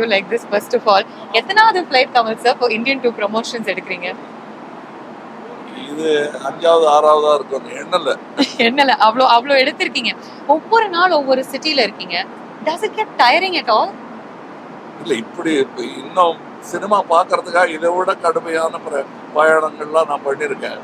You like this first of all எத்தனாவது flight Kamal sir இப்போ Indian two promotions எடுக்கிறீங்க? இது அஞ்சாவது ஆறாவதா இருக்கும் எண்ணல. என்னல அவ்வளோ அவ்வளோ எடுத்திருக்கீங்க. ஒவ்வொரு நாள் ஒவ்வொரு சிட்டில இருக்கீங்க. Does it get tiring at all இல்ல இப்படி இப்ப இன்னும் சினிமா பார்க்கறதுக்காக இதை விட கடுமையான பயணங்கள்லாம் நான் பண்ணியிருக்கேன்.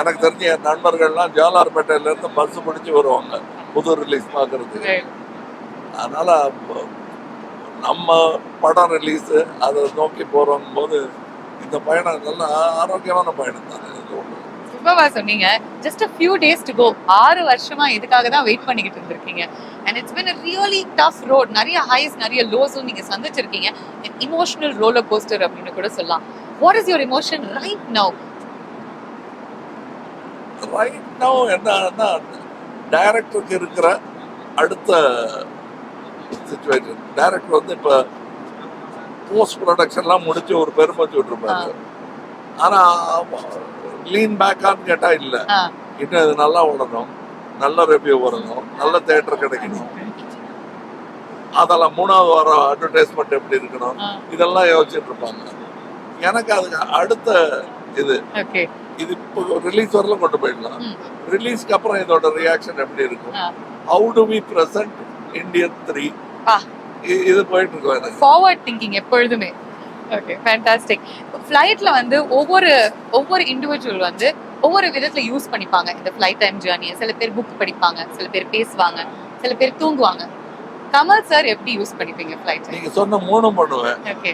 எனக்கு தெரிஞ்ச என் நண்பர்கள்லாம் ஜாலார்பேட்டையில இருந்து பஸ் பிடிச்சு வருவாங்க. புது ரிலீஸ் பார்க்கறதுக்கு. அதனால நம்ம படம் ரிலீஸ் அதை நோக்கி போறோம் போது இந்த பயணம் நல்ல ஆரோக்கியமான பயணம் தானே. சூப்பர்வா சொன்னீங்க just a few days to go ஆறு வருஷமா இதுக்காக தான் வெயிட் பண்ணிக்கிட்டு இருந்திருக்கீங்க? And it's been really tough road நிறைய ஹைஸ் நிறைய லோஸும் நீங்க சந்திச்சிருக்கீங்க. இமோஷனல் ரோலர் கோஸ்டர் அப்படின்னு கூட சொல்லலாம். What is your emotion right now right now என்னன்னா டைரக்டருக்கு இருக்கிற அடுத்த சுச்சுவேஷன் டைரக்டர் வந்து இப்போ போஸ்ட் ப்ரொடக்ஷன்லாம் முடிச்சு ஒரு பெருமை விட்டுருப்பாரு ஆனா லீன் பேக்கான்னு கேட்டா இல்ல. இன்னும் இது நல்லா ஓடணும். நல்ல ரிவ்யூ வரணும். நல்ல தேட்டர் கிடைக்கணும். அதெல்லாம் மூணாவது வாரம் அட்வர்டைஸ்மெண்ட் எப்படி இருக்கணும்? இதெல்லாம் யோசிச்சுட்டு இருப்பாங்க எனக்கு அதுக்கு அடுத்த இது. இது இப்போ ரிலீஸ் வரல கொண்டு போயிடலாம். ரிலீஸ்க்கு அப்புறம் இதோட ரியாக்ஷன் எப்படி இருக்கும். How do we present Indian three. இது போயிட்டு எனக்கு ஃபார்வர்ட் திங்கிங் எப்பொழுதுமே ஓகே ஃபேண்டாஸ்டிக் ஃப்ளைட்ல வந்து ஒவ்வொரு ஒவ்வொரு இண்டிவிஜுவல் வந்து ஒவ்வொரு விதத்துல யூஸ் பண்ணிப்பாங்க இந்த ஃப்ளைட் டைம் ஜேர்னியை சில பேர் புக் படிப்பாங்க சில பேர் பேசுவாங்க சில பேர் தூங்குவாங்க கமல் சார் எப்படி யூஸ் பண்ணிப்பீங்க ஃப்ளைட் நீங்க சொன்ன மூணும் பண்ணுவேன் ஓகே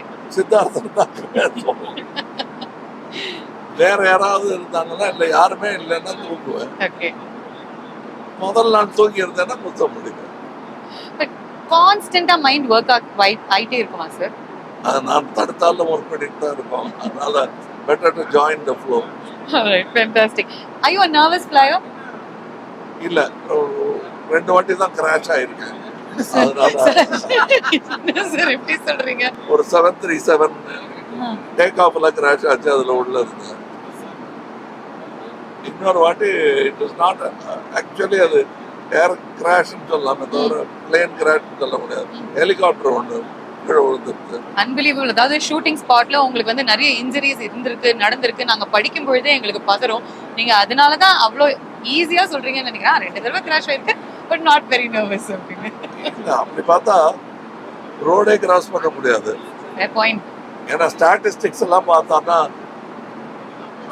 பேசுவோம். வேற யாராவது இருந்தாங்கன்னா இல்ல யாருமே இல்லைன்னா தூங்குவேன் ஓகே முதல் நாள் தூங்கி இருந்தேன்னா புத்த முடியும் கான்ஸ்டன்டா மைண்ட் ஒர்க் ஆயிட்டே இருக்குமா சார் அது நான் தடுத்தாலும் ஒர்க் பண்ணிட்டு தான் இருக்கோம். அதனால better to join the flow fantastic ஐயோ நர்வஸ் ஃப்ளையோ இல்ல ரெண்டு வாட்டி தான் கிராஷ் ஆயிருக்கேன். ஒரு செவன் த்ரீ செவன் டேக் ஆஃப்ல கிராஷ் ஆச்சு அதுல உள்ள இருந்தேன். இன்னொரு வாட்டி இட் இஸ் நாட் ஆக்சுவலி அது ஏர் கிராஷ்னு சொல்லலாமே தவிர பிளேன் கிராஷ்னு சொல்ல முடியாது. ஹெலிகாப்டர் ஒன்று அன்பிலீவபிள் அதாவது ஷூட்டிங் ஸ்பாட்ல உங்களுக்கு வந்து நிறைய இன்ஜுரிஸ் இருந்திருக்கு நடந்திருக்கு. நாங்க படிக்கும் பொழுதே எங்களுக்கு பதறும். நீங்க அதனால தான் அவ்வளோ ஈஸியா சொல்றீங்கன்னு நினைக்கிறேன். ரெண்டு தடவை கிராஷ் ஆயிருக்கு பட் நாட் வெரி நர்வஸ் அப்படின்னு. அப்படி பார்த்தா ரோடே கிராஸ் பண்ண முடியாது. பாயிண்ட் ஏன்னா ஸ்டாட்டிஸ்டிக்ஸ் எல்லாம் பார்த்தோம்னா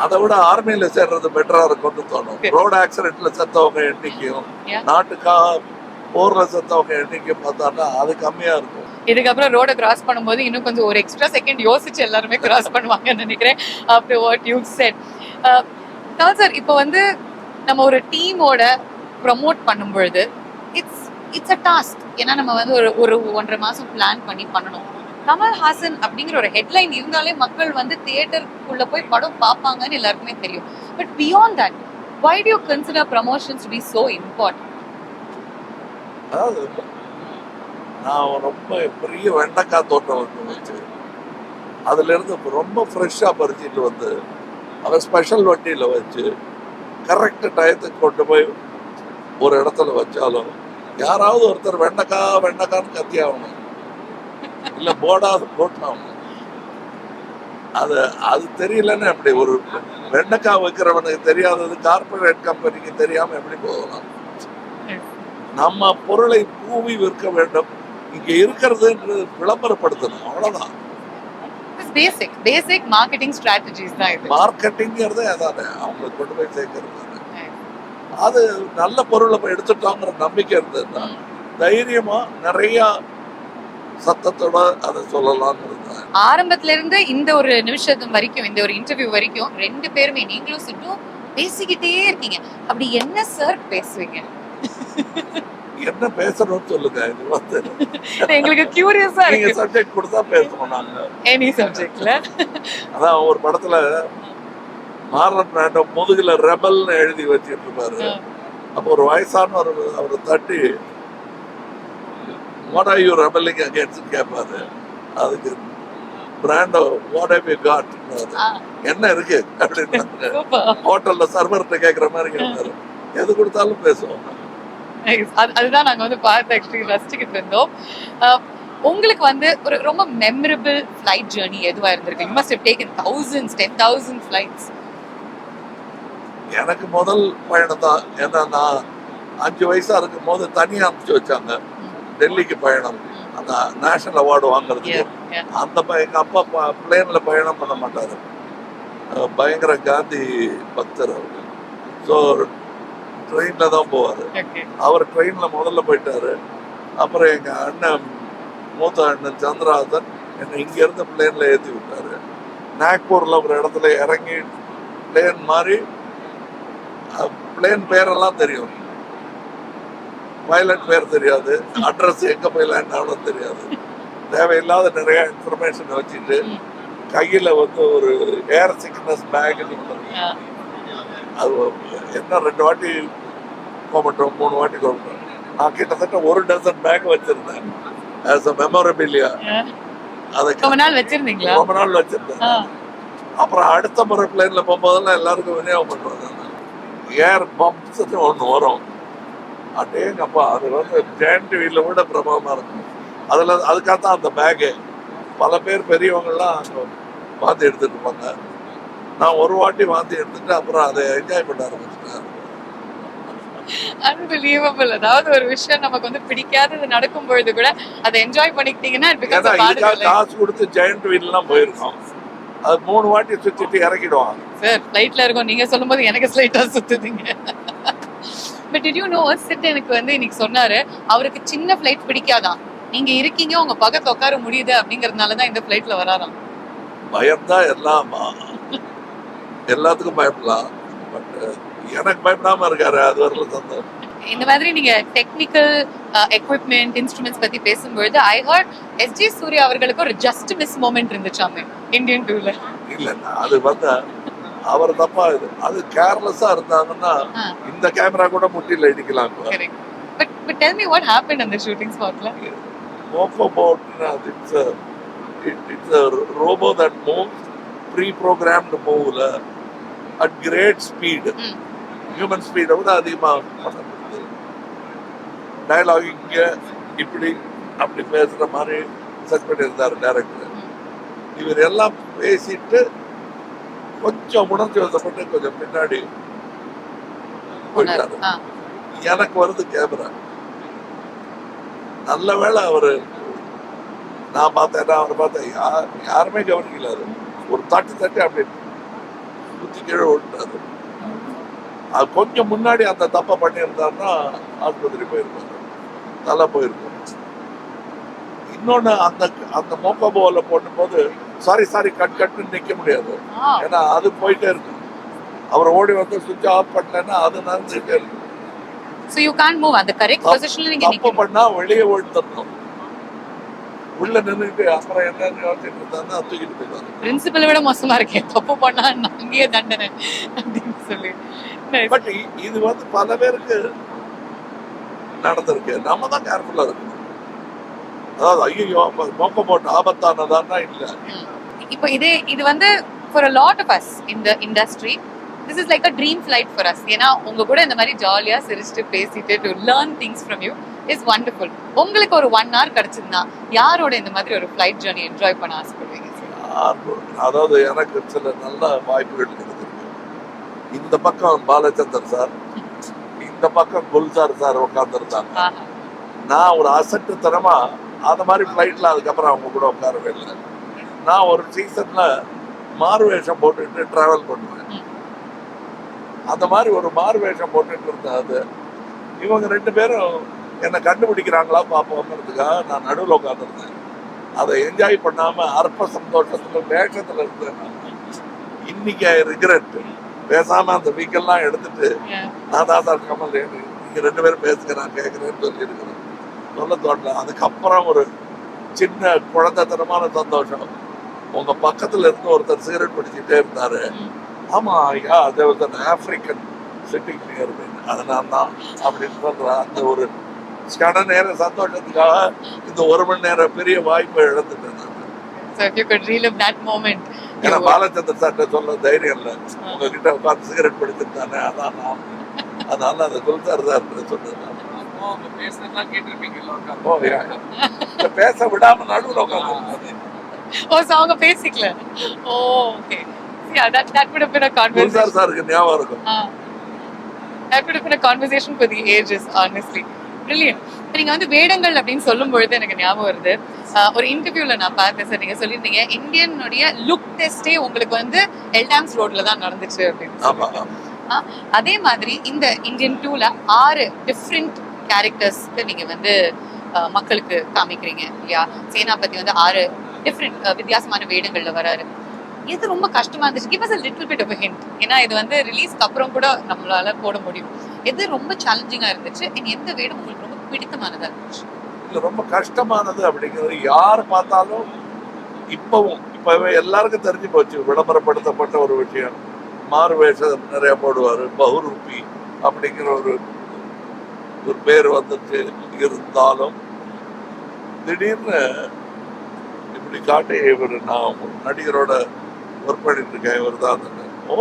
அதை விட ஆர்மியில சேர்றது பெட்டரா இருக்கும்னு தோணும். ரோடு ஆக்சிடென்ட்ல செத்தவங்க எண்ணிக்கையும். நாட்டுக்காக போர்ல செத்தவங்க எண்ணிக்கை பார்த்தோம்னா அது கம்மியா இருக்கும். இதுக்கப்புறம் ரோட கிராஸ் பண்ணும்போது இன்னும் கொஞ்சம் ஒரு எக்ஸ்ட்ரா செகண்ட் யோசிச்சு எல்லாருமே கிராஸ் பண்ணுவாங்கன்னு நினைக்கிறேன். அப்படி வாட் யூ செட் சார் இப்போ வந்து நம்ம ஒரு டீமோட ப்ரமோட் பண்ணும் பொழுது இட்ஸ் இட்ஸ் அ டாஸ்க் ஏன்னா நம்ம வந்து ஒரு ஒரு ஒன்றரை மாசம் பிளான் பண்ணி பண்ணணும். கமல்ஹாசன் அப்படிங்கிற ஒரு ஹெட்லைன் இருந்தாலே மக்கள் வந்து தியேட்டருக்குள்ள போய் படம் பார்ப்பாங்கன்னு எல்லாருக்குமே தெரியும். But beyond that why do you consider promotions be so important அதாவது நான் ரொம்ப பெரிய வெண்டைக்காய் தோட்டம் வந்து வச்சு அதுல இருந்து ரொம்ப ஃப்ரெஷ்ஷா பறிச்சிட்டு வந்து அதை ஸ்பெஷல் வண்டியில வச்சு கரெக்ட் டயத்துக்கு கொண்டு போய் ஒரு இடத்துல வச்சாலும் யாராவது ஒருத்தர் வெண்டைக்காய் வெண்டைக்கான்னு கத்தியாகணும் இல்ல போடாது போட்டாகணும் அது அது தெரியலன்னு எப்படி ஒரு வெண்டைக்காய் வைக்கிறவனுக்கு தெரியாதது கார்பரேட் கம்பெனிக்கு தெரியாம எப்படி போகலாம்? நம்ம பொருளை பூவி விற்க வேண்டும். இங்க இருக்கிறதுன்றது விளம்பரப்படுத்தணும் அவ்வளவுதான். பேசிக் பேசிக் மார்க்கெட்டிங் ஸ்ட்ராட்டஜிஸ் தான் இது. மார்க்கெட்டிங்கிறதே அதானே அவங்களுக்கு கொண்டு போய் சேர்க்கறது. அது நல்ல பொருளை போய் எடுத்துட்டோங்கிற நம்பிக்கை இருந்ததுன்னா தைரியமா நிறைய சத்தத்தோட அதை சொல்லலாம்ங்கிறது தான். ஆரம்பத்துல இருந்து இந்த ஒரு நிமிஷத்து வரைக்கும் இந்த ஒரு இன்டர்வியூ வரைக்கும் ரெண்டு பேருமே நீங்களும் சிட்டும் பேசிக்கிட்டே இருக்கீங்க. அப்படி என்ன சார் பேசுவீங்க? என்ன பேசணும்னு சொல்லுங்க இது வந்து. எங்களுக்கு கியூரியஸா நீங்க இருக்கு. சப்ஜெக்ட் கொடுத்தா பேசணும் நாங்க. எனி சப்ஜெக்ட்ல அதான் ஒரு படத்துல மார்லன் பிராண்டோ முதுகுல ரெபல்னு எழுதி வச்சிட்டு இருப்பாரு. அப்போ ஒரு வயசானவர் அவரை தட்டி what are you rebelling against கேட்பாரு அதுக்கு Brando what have you got என்ன இருக்கு? அப்படின்னு ஹோட்டல்ல சர்வர்கிட்ட கேக்குற மாதிரி கேட்பாரு எது கொடுத்தாலும் பேசுவோம். அதுதான் நாங்க வந்து பார்த்து ஆக்சுவலி ரசிச்சுக்கிட்டு இருந்தோம். உங்களுக்கு வந்து ஒரு ரொம்ப மெமரபிள் ஃப்ளைட் ஜேர்னி எதுவா இருந்திருக்கு? You must taken thousands ten thousand flights எனக்கு முதல் பயணம் தான். ஏன்னா நான் அஞ்சு வயசா இருக்கும் போது தனியா அனுப்பிச்சு வச்சாங்க. டெல்லிக்கு பயணம் அந்த நேஷனல் அவார்டு வாங்குறதுக்கு. அந்த எங்க அப்பா பிளேன்ல பயணம் பண்ண மாட்டாரு. பயங்கர காந்தி பக்தர் அவரு. ஸோ ட்ரெயின்ல தான் போவாரு. அவர் ட்ரெயின்ல முதல்ல போயிட்டாரு. அப்புறம் எங்க அண்ணன் மூத்த அண்ணன் சந்திரஹாசன் என்னை இங்க இருந்து பிளேன்ல ஏத்தி விட்டாரு. நாக்பூர்ல ஒரு இடத்துல இறங்கி பிளேன் மாதிரி பிளேன் பேரெல்லாம் தெரியும். பைலட் பேர் தெரியாது. அட்ரஸ் எங்க போய் லேண்ட் ஆகணும் தெரியாது. தேவையில்லாத நிறைய இன்ஃபர்மேஷன் வச்சுட்டு. கையில வந்து ஒரு ஏர் சிக்னஸ் பேக்னு ஒன்று அது என்ன ரெண்டு வாட்டி கோமட்டோம் மூணு வாட்டி கோமட்டோம் நான் கிட்டத்தட்ட ஒரு டசன் பேக் வச்சிருந்தேன். ஆஸ் அ மெமரபிலியா அதை ரொம்ப நாள் வச்சிருந்தீங்களா? ரொம்ப நாள் வச்சிருந்தேன். அப்புறம் அடுத்த முறை பிளேன்ல போகும்போதெல்லாம் எல்லாருக்கும் விநியோகம் பண்ணுவேன் ஏர் பம்ப்ஸ்னு ஒன்று வரும். அடேங்கப்பா அது வந்து ஜெயண்ட் வீல விட பிரபலமா இருக்கும் அதுல அதுக்காக தான் அந்த பேகு பல பேர் பெரியவங்கெல்லாம் அங்க வாந்தி எடுத்துட்டு இருப்பாங்க. நான் ஒரு வாட்டி வாந்தி எடுத்துட்டு அப்புறம் அதை என்ஜாய் பண்ண ஆரம்பிச்சிட்டேன். அன்பிலீவபிள் அதாவது ஒரு விஷயம் நமக்கு வந்து பிடிக்காதது நடக்கும் பொழுது கூட அதை என்ஜாய் பண்ணிக்கிட்டீங்கன்னா. காசு கொடுத்து ஜெயண்ட் வீல்லாம் போயிருக்கோம். அது மூணு வாட்டி சுத்திட்டு இறக்கிடுவாங்க. சார் ஃப்ளைட்ல இருக்கோம். நீங்க சொல்லும்போது எனக்கு ஸ்லைட்டா சுத்துதுங்க. பட் டிட் யூ நோ சிட் எனக்கு வந்து இன்னைக்கு சொன்னாரு? அவருக்கு சின்ன ஃப்ளைட் பிடிக்காதான் நீங்க இருக்கீங்க உங்க பக்கத்துல உட்கார முடியுது அப்படிங்கறதுனால தான் இந்த ஃப்ளைட்ல வராராம். பயம்தான் எல்லாம்? எல்லாத்துக்கும் பயப்படலாம் பட் எனக்கு பயப்படாம இருக்காரு அது வரல சந்தோஷம். இந்த மாதிரி நீங்க டெக்னிக்கல் எக்யூப்மெண்ட் இன்ஸ்ட்ருமெண்ட்ஸ் பத்தி பேசும்பொழுது ஐ ஹர்ட் எஸ்ஜி சூர்யா அவர்களுக்கு ஒரு ஜஸ்ட் மிஸ் மூமெண்ட் இருந்துச்சாமே இந்தியன் டூல இல்ல அது வந்து அவர் தப்பா இது. அது கேர்லெஸ்ஸா இருந்தாங்கன்னா. இந்த கேமரா கூட முட்டில இடிக்கலாம் but but tell me what happen அந்த ஷூட்டிங் ஸ்பாட்ல robo that moves pre-programmed move at great speed. Mm. Human ஸ்பீடை விட அதிகமாக டயலாக் இங்க இப்படி அப்படி பேசுற மாதிரி செட் பண்ணியிருந்தாரு டேரக்டர் இவர் எல்லாம் பேசிட்டு கொஞ்சம் உணர்ச்சி வசப்பட்டு கொஞ்சம் பின்னாடி போயிட்டாரு. எனக்கு வருது கேமரா. நல்ல வேளை அவரு நான் பார்த்தேன் அவர் பார்த்தேன். யார் யாருமே கவனிக்கல அது ஒரு தட்டு தட்டி அப்படி குத்தி கீழே விட்டாரு அது கொஞ்சம் முன்னாடி அந்த தப்பை பண்ணியிருந்தாருன்னா ஆஸ்பத்திரி போயிருப்பாரு. தலை போயிருக்கும். இன்னொன்னு அந்த அந்த மோக்கோபோவில் போடும்போது சாரி சாரி கட் கட்டுன்னு நிக்க முடியாது. ஏன்னா அது போயிட்டே இருக்கும் அவர் ஓடி வந்து சுவிட்ச் ஆஃப் பண்ணலன்னா அது நடந்துட்டே இருக்கும் சோ யூ கான் மூவ் அந்த கரெக்ட் தப்பு- பொசிஷன்ல நீங்க தப்பு நிக்கணும். பண்ணா வெளியே ஓடித்தரணும் உள்ள நின்னுட்டு அப்புறம் என்னன்னு யோசிச்சுட்டு இருந்தாருன்னா தூக்கிட்டு போயிடுவாங்க. பிரின்சிபல் விட மோசமா இருக்கேன் தப்பு பண்ணா நான் அங்கேயே தண்டனை அப்படின்னு சொல்லி. Nice. பட் இது வந்து பல பேருக்கு நடந்திருக்கு. நம்ம தான் கேர்ஃபுல்லா இருக்கணும். அதாவது ஐயோ மொக்க போட்டு ஆபத்தானதான்னா இல்ல. இப்போ இது இது வந்து for a lot of us இந்த industry this is like a dream flight for us ஏன்னா உங்க கூட இந்த மாதிரி ஜாலியா சிரிச்சுட்டு பேசிட்டு to learn things from you is wonderful உங்களுக்கு ஒரு ஒன் ஹவர் கிடைச்சதுன்னா யாரோட இந்த மாதிரி ஒரு ஃபிளைட் ஜேர்னி என்ஜாய் பண்ண ஆசைப்படுவீங்க? அதாவது எனக்கு சில நல்ல வாய்ப்புகள் கிடைச்சிருக்கு. இந்த பக்கம் பாலச்சந்தர் சார் இந்த பக்கம் குல்சார் சார் உட்காந்துருந்தாங்க. நான் ஒரு அசட்டுத்தனமா அந்த மாதிரி ஃப்ளைட்ல அதுக்கப்புறம் அவங்க கூட உட்காரவே இல்லை நான் ஒரு சீசன்ல மாறுவேஷம் போட்டுட்டு டிராவல் பண்ணுவேன். அந்த மாதிரி ஒரு மாறுவேஷம் போட்டுட்டு இருந்தேன் அது இவங்க ரெண்டு பேரும் என்னை கண்டுபிடிக்கிறாங்களா பார்ப்போங்கிறதுக்காக நான் நடுவில் உட்காந்துருந்தேன் அதை என்ஜாய் பண்ணாம அற்ப சந்தோஷத்துல வேஷத்துல இருந்தேன். இன்னைக்கு ரிக்ரெட் பேசாம அந்த வீக்கெல்லாம் எடுத்துட்டு. நான் தான் சார் கமல் நீங்க ரெண்டு பேரும் பேசுங்க நான் கேட்கறேன்னு சொல்லி இருக்கிறேன் சொல்ல தோணல அதுக்கப்புறம் ஒரு சின்ன குழந்தைத்தனமான சந்தோஷம். உங்க பக்கத்துல இருந்து ஒருத்தர் சிகரெட் பிடிச்சிட்டே இருந்தாரு. ஆமா ஐயா அது வந்து ஆப்பிரிக்கன் சிட்டிங் நியர் அது நான் தான் அப்படின்னு சொல்ற அந்த ஒரு கட நேர சந்தோஷத்துக்காக இந்த ஒரு மணி நேரம் பெரிய வாய்ப்பை இழந்துட்டேன் So if you could relive that moment, ஏன்னா. பாலச்சந்திர சார்ட்ட சொல்ல தைரியம் இல்லை. உங்ககிட்ட உட்காந்து சிகரெட் பிடிச்சிருந்தானே அதான் நான். அதனால அந்த குல்சார் சார் சொன்னேன் நான். அவங்க பேசுறதெல்லாம் கேட்டிருப்பீங்கல்ல இந்த பேச விடாம நடுவில் உட்காந்து. ஓ அவங்க பேசிக்கல. ஓ ஓகே சாருக்கு ஞாபகம் இருக்கும். இப்ப நீங்க வந்து வேடங்கள் அப்படின்னு சொல்லும் பொழுது எனக்கு ஞாபகம் வருது. ஒரு இன்டர்வியூல நான் பார்த்தேன் சார். நீங்க சொல்லியிருந்தீங்க இந்தியனுடைய லுக் டெஸ்டே உங்களுக்கு வந்து எல்டாம்ஸ் ரோட்ல தான் நடந்துச்சு அப்படின்னு அதே மாதிரி இந்த இந்தியன் டூல ஆறு டிஃப்ரெண்ட் கேரக்டர்ஸ்க்கு நீங்க வந்து மக்களுக்கு காமிக்கிறீங்க இல்லையா? சேனாபதி வந்து ஆறு டிஃப்ரெண்ட் வித்தியாசமான வேடங்கள்ல வராரு. இது ரொம்ப கஷ்டமா இருந்துச்சு. Give us little bit of hint ஏன்னா இது வந்து ரிலீஸ்க்கு அப்புறம் கூட நம்மளால போட முடியும். எது ரொம்ப சேலஞ்சிங்கா இருந்துச்சு. and எந்த வேடம் உங்களுக்கு ரொம்ப பிடித்தமானதா இருந்துச்சு? இல்ல ரொம்ப கஷ்டமானது அப்படிங்கிறது யார் பார்த்தாலும் இப்பவும் இப்பவே எல்லாருக்கும் தெரிஞ்சு போச்சு. விளம்பரப்படுத்தப்பட்ட ஒரு விஷயம். மாறு வேஷம் நிறைய போடுவார். பகுரூப்பி அப்படிங்கிற ஒரு ஒரு பேர் வந்துட்டு இருந்தாலும் திடீர்னு இப்படி காட்டி இவர் நான் நடிகரோட ஒர்க் பண்ணிட்டு இருக்கேன் இவர் தான் ஓ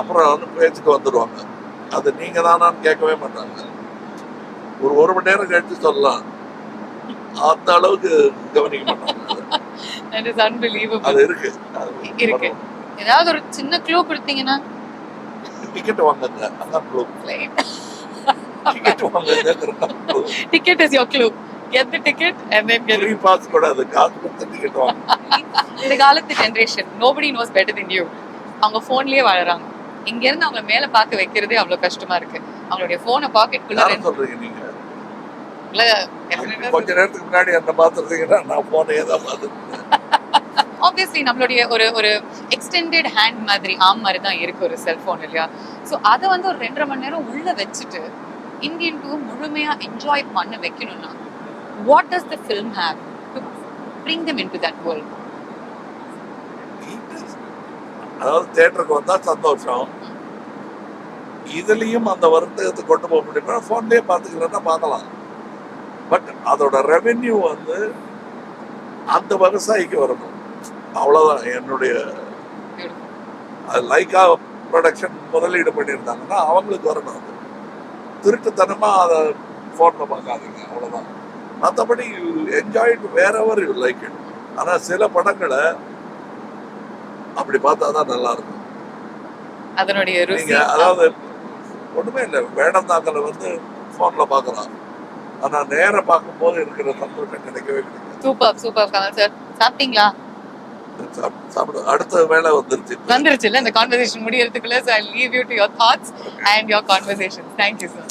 அப்புறம் வந்து பேச்சுக்கு வந்துடுவாங்க அது நீங்க தானான்னு கேட்கவே மாட்டாங்க. ஒரு ஒரு மணி நேரம் கழிச்சு சொல்லலாம். அந்த அளவுக்கு கவனிக்க மாட்டாங்க. அது இருக்கு. இருக்கு. ஏதாவது ஒரு சின்ன க்ளூ கொடுத்தீங்கன்னா? டிக்கெட் வாங்குங்க. அதான் ப்ளூ டிக்கெட் வாங்குங்க ticket is your clue get the ticket and then get free pass கூட அது காசு கொடுத்து டிக்கெட் வாங்க இந்த காலத்து generation nobody knows better then you அவங்க ஃபோன்லயே வாழறாங்க. இங்க இருந்து அவங்க மேல பார்க்க வைக்கிறதே அவ்வளவு கஷ்டமா இருக்கு. அவங்களுடைய போனை பாக்கெட்டுக்குள்ள சொல்றீங்க நீங்க? கொஞ்ச நேரத்துக்கு முன்னாடி என்ன பார்த்துருந்தீங்கன்னா நான் போனே தான் ஆப்வியஸ்லி நம்மளுடைய ஒரு ஒரு எக்ஸ்டெண்டட் ஹேண்ட் மாதிரி ஆம் மாதிரி தான் இருக்கு ஒரு செல்போன் இல்லையா? ஸோ அதை வந்து ஒரு ரெண்டரை மணி நேரம் உள்ள வச்சுட்டு இந்தியன் டூ முழுமையா என்ஜாய் பண்ண வைக்கணும்னா what does the film have to bring them into that world அதாவது தேட்டருக்கு வந்தா சந்தோஷம். இதுலயும் அந்த வருத்தத்தை கொண்டு போக முடியுமா? போன்லயே பாத்துக்கலன்னா பார்க்கலாம். பட் அதோட ரெவென்யூ வந்து அந்த விவசாயிக்கு வரணும். அவ்வளவுதான். என்னுடைய லைக்கா ப்ரொடக்ஷன் முதலீடு பண்ணியிருந்தாங்கன்னா அவங்களுக்கு வரணும் அது. திருட்டுத்தனமா அதை போன்ல பார்க்காதீங்க அவ்வளவுதான். மற்றபடி என்ஜாய் வேற எவர் யூ லைக் இட் ஆனா சில படங்களை அப்படி பார்த்தா தான் நல்லா இருக்கும். அதனுடைய நீங்க அதாவது ஒண்ணுமே இல்லை வேடந்தாங்கல வந்து போன்ல பார்க்கலாம். ஆனா நேர பார்க்கும்போது இருக்கிற சந்தோஷம் கிடைக்கவே கிடைக்காது. சூப்பர் சூப்பர் கமல் சார் சாப்பிட்டீங்களா? சாப்~ சாப்பிடு அடுத்த வேலை வந்துருச்சு. வந்துருச்சுல்ல இந்த conversation முடியறதுக்குள்ள I leave you to your thoughts and your conversation thank you sir